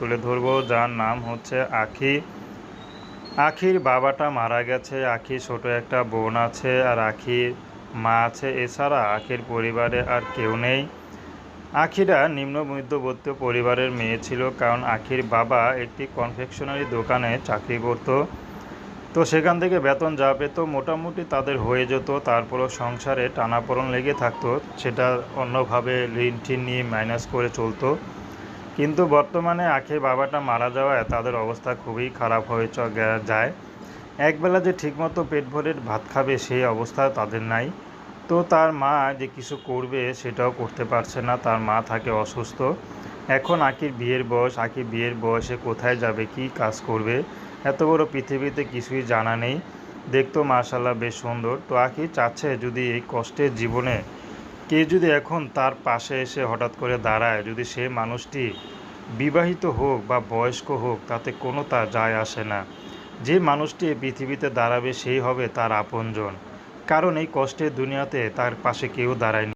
তুলে ধরবো, যার নাম হচ্ছে আখি। আখির বাবাটা মারা গেছে, আখি ছোট একটা বোন আছে আর আখির মা আছে। এছাড়া আখির পরিবারে আর কেউ নেই। আখিরা নিম্ন মধ্যবর্তী পরিবারের মেয়ে ছিল কারণ আখির বাবা একটি কনফেকশনারি দোকানে চাকরি করত। তো সেখান থেকে বেতন যা পেত মোটামুটি তাদের হয়ে যেত, তারপরও সংসারে টানাপোড়ন লেগে থাকতো। সেটা অন্যভাবে ঋণ ঠিন নিয়ে মাইনাস করে চলতো। কিন্তু বর্তমানে আখির বাবাটা মারা যাওয়ায় তাদের অবস্থা খুবই খারাপ হয়ে যায়। একবেলা যে ঠিকমতো পেট ভরে ভাত খাবে সেই অবস্থা তাদের নাই। তো তার মা যে কিছু করবে সেটাও করতে পারছে না। তার মা থাকে অসুস্থ। এখন আকির বিয়ের বয়স। আকির বিয়ের বয়সে কোথায় যাবে, কি কাজ করবে? এত বড় পৃথিবীতে কিছুই জানা নেই। দেখতেও মার্শাল্লাহ বেশ সুন্দর। তো আকি চাচ্ছে যদি এই কষ্টের জীবনে কে যদি এখন তার পাশে এসে হঠাৎ করে দাঁড়ায়, যদি সে মানুষটি বিবাহিত হোক বা বয়স্ক হোক, তাতে কোনো তার যায় আসে না। যে মানুষটি পৃথিবীতে দাঁড়াবে, সেই হবে তার আপনজন। কারণ এই কষ্টের দুনিয়াতে তার পাশে কেউ দাঁড়ায়নি।